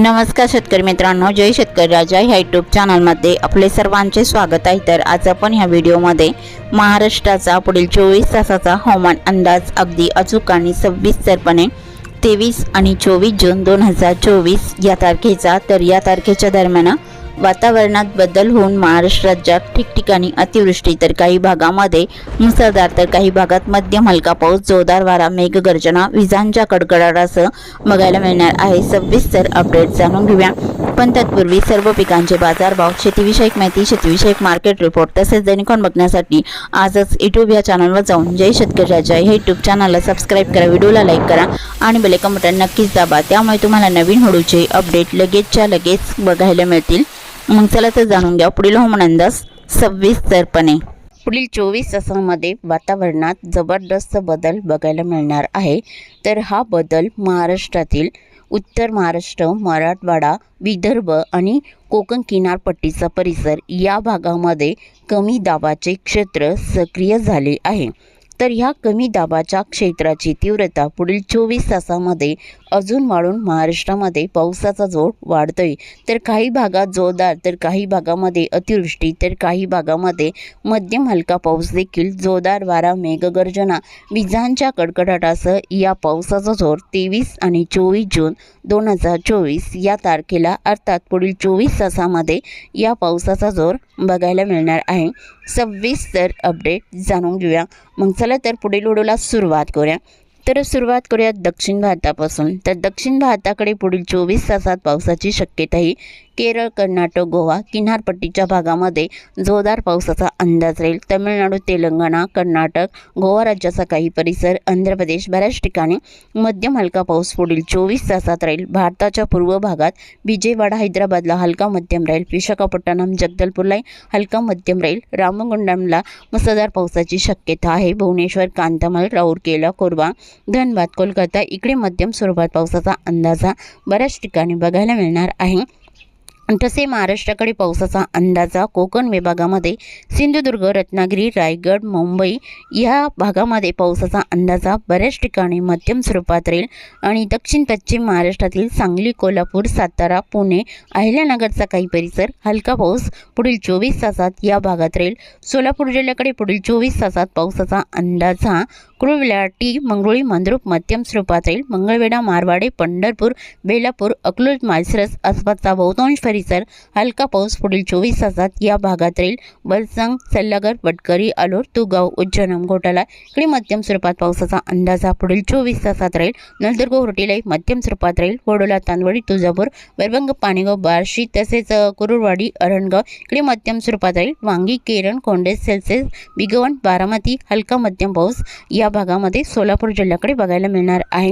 नमस्कार शेतकरी मित्रांनो जय शेतकरी राजा ह्या यूट्यूब चॅनलमध्ये आपले सर्वांचे स्वागत आहे. तर आज आपण ह्या व्हिडिओमध्ये महाराष्ट्राचा पुढील चोवीस तासाचा हवामान अंदाज अगदी अचूक आणि सविस्तरपणे तेवीस आणि चोवीस जून दोन हजार चोवीस या तारखेचा तर या तारखेच्या दरम्यान वातावरणात बदल होऊन महाराष्ट्र राज्यात ठिकठिकाणी अतिवृष्टी तर काही भागामध्ये मुसळधार तर काही भागात मध्यम हलका पाऊस जोरदार वारा मेघगर्जना विजांच्या कडकडाटासह बघायला मिळणार आहे. सविस्तर अपडेट जाणून घेऊया. पण तत्पूर्वी सर्व पिकांचे बाजारभाव शेतीविषयक माहिती शेतीविषयक मार्केट रिपोर्ट तसेच दैनिकॉन बघण्यासाठी आजच यूट्यूब या चॅनलवर जाऊन जय शेतकरी राजा हे यूट्यूब चॅनलला सबस्क्राईब करा व्हिडिओला लाईक करा आणि बेलेकन बटन नक्कीच दाबा. त्यामुळे तुम्हाला नवीन हळूचे अपडेट लगेचच्या लगेच बघायला मिळतील. मग चला तर जाणून घ्या पुढील हवामान अंदाज सविस्तरपणे पुढील चोवीस तासामध्ये वातावरणात जबरदस्त बदल बघायला मिळणार आहे. तर हा बदल महाराष्ट्रातील उत्तर महाराष्ट्र मराठवाडा विदर्भ आणि कोकण किनारपट्टीचा परिसर या भागामध्ये कमी दाबाचे क्षेत्र सक्रिय झाले आहे. तर ह्या कमी दाबाच्या क्षेत्राची तीव्रता पुढील चोवीस तासामध्ये अजून वाढून महाराष्ट्रामध्ये पावसाचा जोर वाढतोय. तर काही भागात जोरदार तर काही भागामध्ये अतिवृष्टी तर काही भागामध्ये मध्यम हलका पाऊस देखील जोरदार वारा मेघगर्जना विजांच्या कडकडाटासह या पावसाचा जोर तेवीस आणि चोवीस जून दोन हजार चोवीस या तारखेला अर्थात पुढील चोवीस तासामध्ये या पावसाचा जोर बघायला मिळणार आहे. सव्वीस तर अपडेट जाणून घेऊया. मग चला तर पुढील व्हिडिओला सुरुवात करूया. तर सुरुवात करूया दक्षिण भारतापासून. तर दक्षिण भारताकडे पुढील चोवीस तासात पावसाची शक्यता ही केरळ कर्नाटक गोवा किनारपट्टीच्या भागामध्ये जोरदार पावसाचा अंदाज राहील. तमिळनाडू तेलंगणा कर्नाटक गोवा राज्याचा काही परिसर आंध्र प्रदेश बऱ्याच ठिकाणी मध्यम हलका पाऊस पुढील चोवीस तासात राहील. भारताच्या पूर्व भागात विजयवाडा हैदराबादला हलका मध्यम राहील. विशाखापट्टणम जगदलपूरलाही हलका मध्यम राहील. रामगुंडमला मुसळधार पावसाची शक्यता आहे. भुवनेश्वर कांतामल राऊरकेला कोरबा धनबाद कोलकाता इकडे मध्यम स्वरूपात पावसाचा अंदाजा बऱ्याच ठिकाणी बघायला मिळणार आहे. तसे महाराष्ट्राकडे पावसाचा अंदाजा कोकण विभागामध्ये सिंधुदुर्ग रत्नागिरी रायगड मुंबई या भागामध्ये पावसाचा अंदाजा बऱ्याच ठिकाणी मध्यम स्वरूपात राहील आणि दक्षिण पश्चिम महाराष्ट्रातील सांगली कोल्हापूर सातारा पुणे अहिल्यानगरचा काही परिसर हलका पाऊस पुढील चोवीस तासात या भागात राहील. सोलापूर जिल्ह्याकडे पुढील चोवीस तासात पावसाचा अंदाजा कुळविलाटी मंगरुळी मंद्रुप मध्यम स्वरूपात राहील मंगळवेढा मारवाडे पंढरपूर बेलापूर अकलूज माळसरस आसपासचा बहुतांश परिसर हलका पाऊस पुढील चोवीस तासात या भागात राहील बलसंग सल्लागर वटकरी आलोर तुगाव उज्जैन घोटाला इकडे मध्यम स्वरूपात पावसाचा अंदाजा पुढील चोवीस तासात राहील नलदुर्ग होटीलाई मध्यम स्वरूपात राहील वडोला तांदवडी तुळजापूर वरबंग पाणीगाव बार्शी तसेच कुरुरवाडी अरणगाव इकडे मध्यम स्वरूपात राहील वांगी केरण कोंडे सेल्सिअस बिगवण बारामती हलका मध्यम पाऊस या भागामध्ये सोलापूर जिल्ह्याकडे बघायला मिळणार आहे.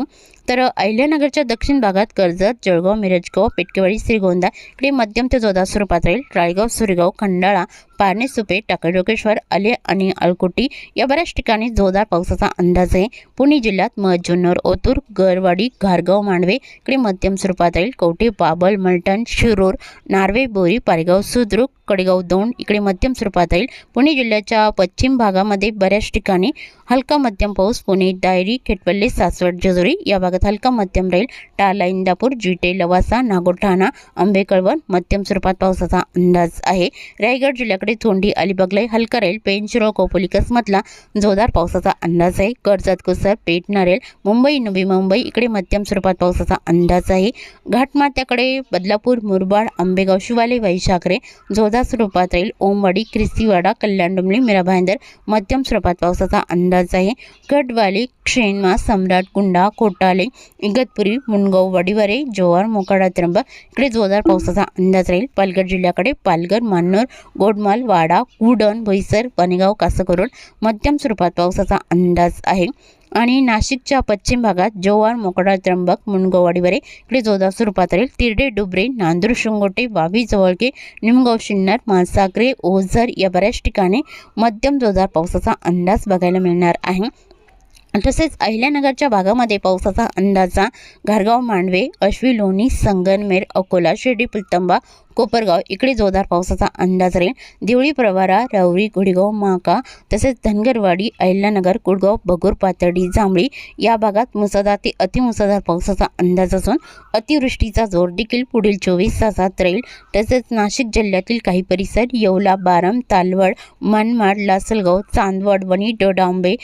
तर अहिल्यानगरच्या दक्षिण भागात कर्जत जळगाव मिरजगाव पेटकेवाडी श्रीगोंदा इकडे मध्यम ते जोरदार स्वरूपात राहील रायगाव सुरेगाव खंडाळा पारणे सुपे टाकळडोकेश्वर आले आणि अलकोटी या बऱ्याच ठिकाणी जोरदार पावसाचा अंदाज आहे. पुणे जिल्ह्यात मध जुन्नर ओतूर गरवाडी घारगाव मांडवे इकडे मध्यम स्वरूपात राहील कवठे बाबल मलटण शिरूर नार्वे बोरी पारेगाव सुद्रुक कडेगाव दोंड इकडे मध्यम स्वरूपात राहील पुणे जिल्ह्याच्या पश्चिम भागामध्ये बऱ्याच ठिकाणी हलका मध्यम पाऊस पुणे डायरी खेटपल्ले सासवड जेजुरी या भागात हलका मध्यम राहील टाला इंदापूर जिटे लवासा नागोठाणा आंबेकळवण मध्यम स्वरूपात पावसाचा अंदाज आहे. रायगड जिल्ह्याकडे थोंडी अलिबागलाई हलका राहील पेंचरो कोपोली कसमतला जोरदार पावसाचा अंदाज आहे. कर्जत कुसर पेठ नारेल मुंबई नवी मुंबई इकडे मध्यम स्वरूपात पावसाचा अंदाज आहे. घाटमात्याकडे बदलापूर मुरबाड आंबेगाव शिवाले वैशाखरे जोरदार स्वरूपात राहील ओमवाडी क्रिस्तीवाडा कल्याण डुमली मिराभाईंदर मध्यम स्वरूपात पावसाचा अंदाज आहे. गडवाली क्षेणमा सम्राट कुंडा कोटाले इगतपुरी मुणगाव वडिवारे जोहार मोकाडा त्र्यंबक. इकडे जोरदार पावसाचा अंदाज राहील. पालघर जिल्ह्याकडे पालघर मान्नूर गोडमाल वाडा कुडण भैसर पनेगाव कासकरोड मध्यम स्वरूपात पावसाचा अंदाज आहे. आणि नाशिकच्या पश्चिम भागात जोवार मोकडा त्र्यंबक मुनगवाडीवरे इकडे जोरदार स्वरूपात राहील. तिरडे डुबरे नांदूर शिंगोटे वावी जवळके निमगाव शिन्नर माणसाकरे ओझर या बऱ्याच ठिकाणी मध्यम जोरदार पावसाचा अंदाज बघायला मिळणार आहे. तसेच अहिल्यानगरच्या भागामध्ये पावसाचा अंदाजा घारगाव मांडवे अश्वी लोणी संगनमेर अकोला शिर्डी पुलतंबा कोपरगाव इकडे जोरदार पावसाचा अंदाज राहील. देवळी प्रवारा रवरी गुडगाव माका तसेच धनगरवाडी अहिल्यानगर कुडगाव बगूर पातळी जांभळी या भागात मुसळधार ते अतिमुसळधार पावसाचा अंदाज असून अतिवृष्टीचा जोर देखील पुढील चोवीस तासात राहील. तसेच नाशिक जिल्ह्यातील काही परिसर येवला बारम तालवड मनमाड लासलगाव चांदवड वणी डोडांबे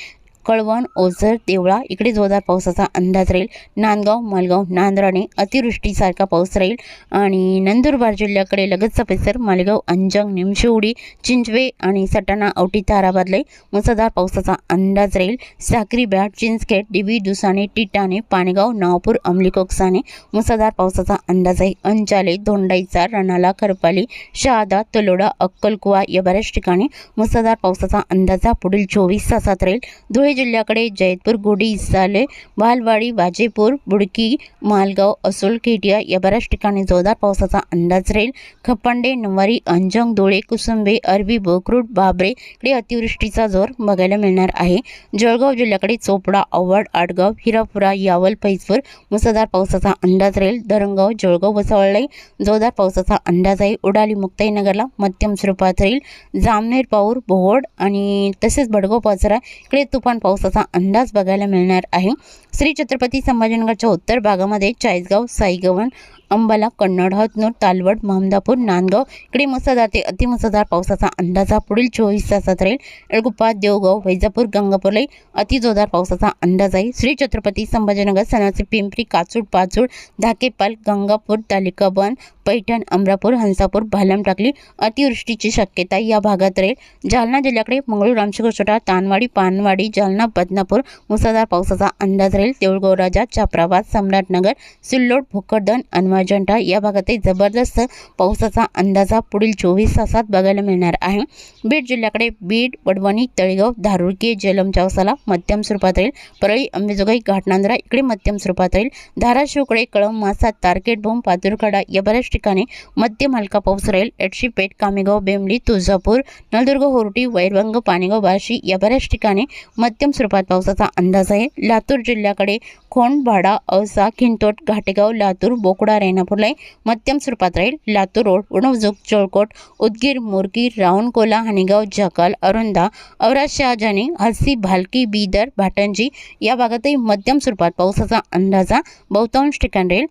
कळवण ओझर देवळा इकडे जोरदार पावसाचा अंदाज राहील. नांदगाव मालगाव नांदराणे अतिवृष्टीसारखा पाऊस राहील. आणि नंदुरबार जिल्ह्याकडे लगतचा परिसर मालेगाव अंजंग निमशिवडी चिंचवे आणि सटाणा औटी ताराबादले मुसळधार पावसाचा अंदाज राहील. साक्री बॅट चिंचखेड डिवी दुसाने टिटाणे पाणेगाव नावपूर अंमलीकोकसाने मुसळधार पावसाचा अंदाज आहे अंचाले धोंडाईचा रणाला खरपाली शहादा तलोडा अक्कलकुवा या बऱ्याच ठिकाणी मुसळधार पावसाचा अंदाजा पुढील चोवीस तासात राहील. धुळे जिल्ह्याकडे जैतपूर गोडी इसाले बालवाडी वाजेपूर बुडकी मालगाव असोल केटिया या बऱ्याच ठिकाणी जोरदार पावसाचा अंदाज राहील. खप्पांडे नवारी अंजंग धुळे कुसुंबे अरबी बोकरूड बाबरे इकडे अतिवृष्टीचा जोर बघायला मिळणार आहे. जळगाव जिल्ह्याकडे चोपडा आवड आडगाव हिरापुरा यावल पैसपूर मुसळधार पावसाचा अंदाज राहील. धरणगाव जळगाव वसावळलाई जोरदार पावसाचा अंदाज आहे. उडाली मुक्ताईनगरला मध्यम स्वरूपात राहील. जामनेर पाऊर बोहोड आणि तसेच भडगाव पाचरा इकडे तुफान पावसाचा अंदाज बघायला मिळणार आहे. श्री छत्रपती संभाजीनगरच्या उत्तर भागामध्ये चाळीसगाव साईगवन अंबाला कन्नड हतनूर तालवड महमदापूर नांदगाव. इकडे मुसळधार ते अतिमुसळधार पावसाचा अंदाजा पुढील चोवीस तासात राहील. एळगुप्पा देवगाव वैजापूर गंगापूरलाही अतिजोरदार पावसाचा अंदाज आहे श्री छत्रपती संभाजीनगर सणाचे पिंपरी काचूड पाचूड धाकेपाल गंगापूर तालिकाबन पैठण अमरापूर हंसापूर भालम टाकली अतिवृष्टीची शक्यता या भागात राहील. जालना जिल्ह्याकडे मंगळूर रामशेखर तानवाडी पानवाडी जालना बदनापूर मुसळधार पावसाचा अंदाज राहील. देऊळगाव राजा चापराबाद सम्राटनगर सिल्लोड भोकरदन अजंठा या भागातही जबरदस्त पावसाचा अंदाजा पुढील चोवीस तासात बघायला मिळणार आहे. बीड जिल्ह्याकडे बीड वडवणी तळेगाव धारुरकी जलम चावसाला मध्यम स्वरूपात राहील परळी अंबेजोगाई घाटनांद्रा इकडे मध्यम स्वरूपात राहील धाराशिवकडे कळम मासा तारकेट भूम पातुरखडा या बऱ्याच ठिकाणी मध्यम हलका पाऊस राहील. एडशीपेठ कामेगाव बेंबली तुळजापूर नळदुर्ग होरटी वैरवंग पाणेगाव बार्शी या बऱ्याच ठिकाणी मध्यम स्वरूपात पावसाचा अंदाज आहे. लातूर जिल्ह्याकडे खोंडभाडा औसा खिंतोट घाटेगाव लातूर बोकडा रेणापूरला मध्यम स्वरूपात राहील. लातूर रोड उणवजुक चोळकोट उदगीर मुरगी रावणकोला हणेगाव जकाल अरुंदा औराद शहाजानी हसी भालकी बीदर भाटंजी या भागातही मध्यम स्वरूपात पावसाचा अंदाजा बहुतांश ठिकाण राहील.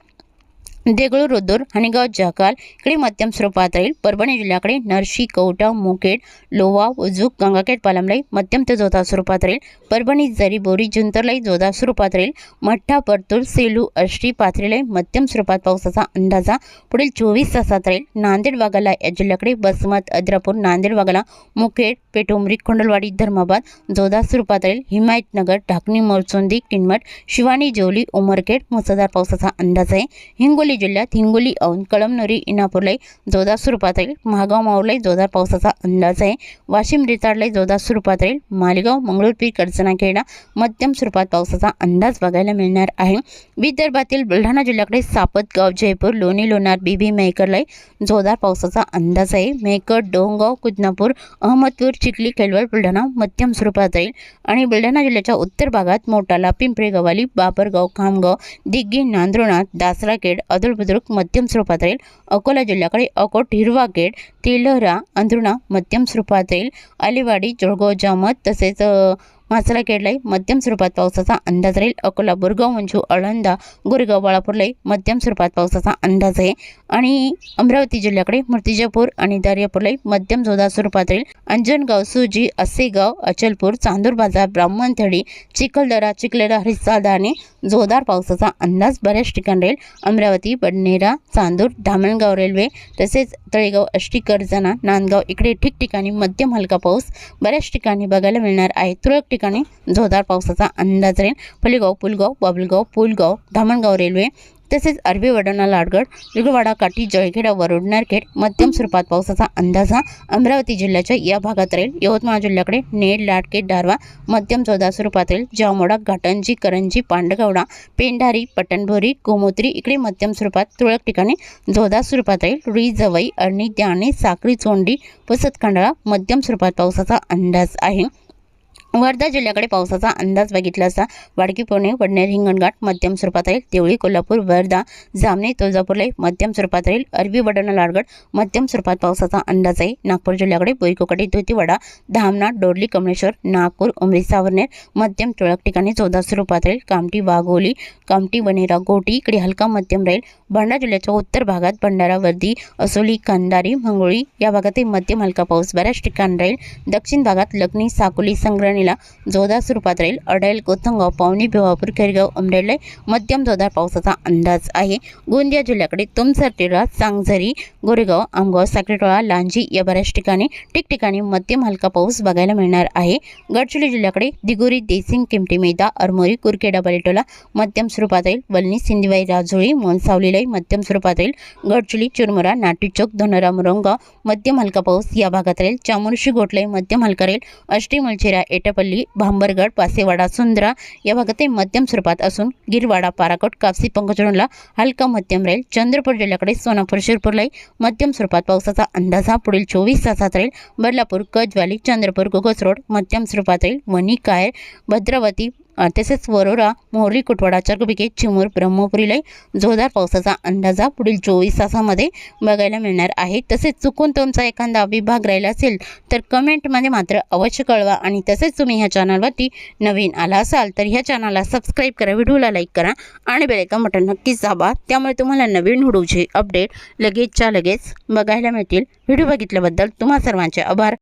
देगळूर रुद्दूर हणेगाव जकाल इकडे मध्यम स्वरूपात राहील. परभणी जिल्ह्याकडे नरशी कवटा मुकेड लोवा उजूक गंगाखेड पालमलाई मध्यम ते जोरदार स्वरूपात राहील. परभणी जरी बोरी जुंतरलाई जोरदार स्वरूपात राहील. मठ्ठा परतूर सेलू अष्टी पाथरीलाई मध्यम स्वरूपात पावसाचा अंदाजा पुढील चोवीस तासात राहील. नांदेड वाघाला या जिल्ह्याकडे बसमत अद्रापूर नांदेड वाघाला मुखेड पेटोमरी खंडलवाडी धर्माबाद जोरदार स्वरूपात राहील. हिमायतनगर ढाकणी मोरचोंदी किनमट शिवानी जेवली उमरखेड मुसळधार पावसाचा अंदाज आहे. हिंगोली हिंगोली जिल्ह्यात हिंगोली औंध कळमनुरी इनापूरलाई जोरदार स्वरूपात येईल महागाव माऊरलाई जोरदार पावसाचा अंदाज आहे. वाशिम रिताडलाई जोरदार स्वरूपात येईल मालेगाव मंगळूरपीर कडचनाखेडा मध्यम स्वरूपात पावसाचा अंदाज बघायला मिळणार आहे. विदर्भातील बुलढाणा जिल्ह्याकडे सापतगाव जयपूर लोणी लोणार बीबी मेहकरलाई जोरदार पावसाचा अंदाज आहे. मेहकर डोंगाव कुदनापूर अहमदपूर चिखली केलवड बुलढाणा मध्यम स्वरूपात राहील आणि बुलढाणा जिल्ह्याच्या उत्तर भागात मोटाला पिंपळे गवाली बाबरगाव खामगाव दिग्गी नांद्रोनाथ दासराखेड वादळ बुद्रुक मध्यम स्वरूपात राहील अकोला जिल्ह्याकडे अकोट हिरवा गेट तेलहरा अंधरुणा मध्यम स्वरूपात राहील अलिवाडी जळगाव जामत तसेच मासला केडलाई मध्यम स्वरूपात पावसाचा अंदाज राहील. अकोला बुरगाव मंजू अळंदा गोरेगाव बाळापूरलाही मध्यम स्वरूपात पावसाचा अंदाज आहे. आणि अमरावती जिल्ह्याकडे मूर्तिजापूर आणि दर्यापूरलाही मध्यम जोरदार स्वरूपात राहील. अंजनगाव सुजी असेगाव अचलपूर चांदूर बाजार ब्राह्मणथडी चिखलदरा चिखलेरा हरिसादाने जोरदार पावसाचा अंदाज बऱ्याच ठिकाणी राहील. अमरावती बडनेरा चांदूर धामणगाव रेल्वे तसेच तळेगाव अष्टी कर्जना नांदगाव इकडे ठिकठिकाणी मध्यम हलका पाऊस बऱ्याच ठिकाणी बघायला मिळणार आहे. तुरळक ठिकाणी जोरदार पावसाचा अंदाज राहील. फलेगाव पुलगाव बाबुलगाव पुलगाव धामणगाव रेल्वे तसेच अरबी वडणा लाडगड विगवाडा काठी जळखेडा वरुड नारखेड मध्यम स्वरूपात पावसाचा अंदाज हा अमरावती जिल्ह्याच्या या भागात राहील. यवतमाळ जिल्ह्याकडे नेड लाडकेट दारवा मध्यम जोरदार स्वरूपात राहील. जामोडा घाटंजी करंजी पांडगवडा पेंढारी पटणभोरी गोमोत्री इकडे मध्यम स्वरूपात तुरळक ठिकाणी जोरदार स्वरूपात राहील. रुई जवई अरणी द्याणे साखरी चोंडी पुसतखंडाळा मध्यम स्वरूपात पावसाचा अंदाज आहे. वर्धा जिल्ह्याकडे पावसाचा अंदाज बघितला असता वाडकी पुणे वडनेर हिंगणघाट मध्यम स्वरूपात राहील. देवळी कोल्हापूर वर्धा जामणे तुळजापूरला मध्यम स्वरूपात राहील. अरबी वडण लाडगड मध्यम स्वरूपात पावसाचा अंदाज आहे. नागपूर जिल्ह्याकडे बोईकोकडे धुतीवाडा धामणा डोरली कमळेश्वर नागपूर उमरी सावरनेर मध्यम तुळक ठिकाणी जोरदार स्वरूपात राहील. कामटी वाघोली कामटी वनेरा गोटी इकडे हलका मध्यम राहील. भंडारा जिल्ह्याच्या उत्तर भागात भंडारा वर्दी असोली कंदारी मंगोळी या भागातही मध्यम हलका पाऊस बऱ्याच ठिकाणी राहील. दक्षिण भागात लग्नी साकोली संग्रहणी संग्रणीला जोरदार स्वरूपात राहील. अडेल कोथंगाव पावनी भिवापूर खेरगाव उमरेडला मध्यम जोरदार पावसाचा अंदाज आहे. गोंदिया जिल्ह्याकडे तुमसर टिळा सांगझरी गोरेगाव आमगाव साखरेटोळा लांजी या बऱ्याच ठिकाणी ठिकठिकाणी मध्यम हलका पाऊस बघायला मिळणार आहे. गडचिरोली जिल्ह्याकडे दिगोरी देसिंग किमटी मेदा अरमोरी कुरखेडा बलेटोला मध्यम स्वरूपात राहील. वलनी सिंधीबाई राजोळी मोनसावलीलाही मध्यम स्वरूपात राहील. गडचिरोली चुरमुरा नाटीचौक धनोरा मुरंगाव मध्यम हलका पाऊस या भागात राहील. चामुर्शी गोटलाई मध्यम हलका राहील. अष्टी मलचिरा एटापल्ली भांबरगड पासेवाडा सुंदरा या भागातही मध्यम स्वरूपात असून गिरवाडा पाराकोट कापसी पंकजरणला हलका मध्यम राहील चंद्रपूर जिल्ह्याकडे सोनापूर शिरपूरलाही मध्यम स्वरूपात पावसाचा अंदाज हा पुढील चोवीस तासात राहील. बदलापूर कजवाली चंद्रपूर गोगस रोड मध्यम स्वरूपात राहील. वणी कायर भद्रावती तसेच वरोरा मोहरी कुटवाडा चर्कपिके चिमूर ब्रह्मपुरीलाही जोरदार पावसाचा अंदाजा पुढील चोवीस तासामध्ये बघायला मिळणार आहे. तसेच चुकून तुमचा एखादा विभाग राहिला असेल तर कमेंटमध्ये मात्र अवश्य कळवा आणि तसेच तुम्ही ह्या चॅनलवरती नवीन आला असाल तर ह्या चॅनलला सबस्क्राईब करा व्हिडिओला लाईक करा आणि बेलेका बटन नक्कीच दाबा. त्यामुळे तुम्हाला नवीन व्हिडिओचे अपडेट लगेचच्या लगेच बघायला मिळतील. व्हिडिओ बघितल्याबद्दल तुम्हा सर्वांचे आभार.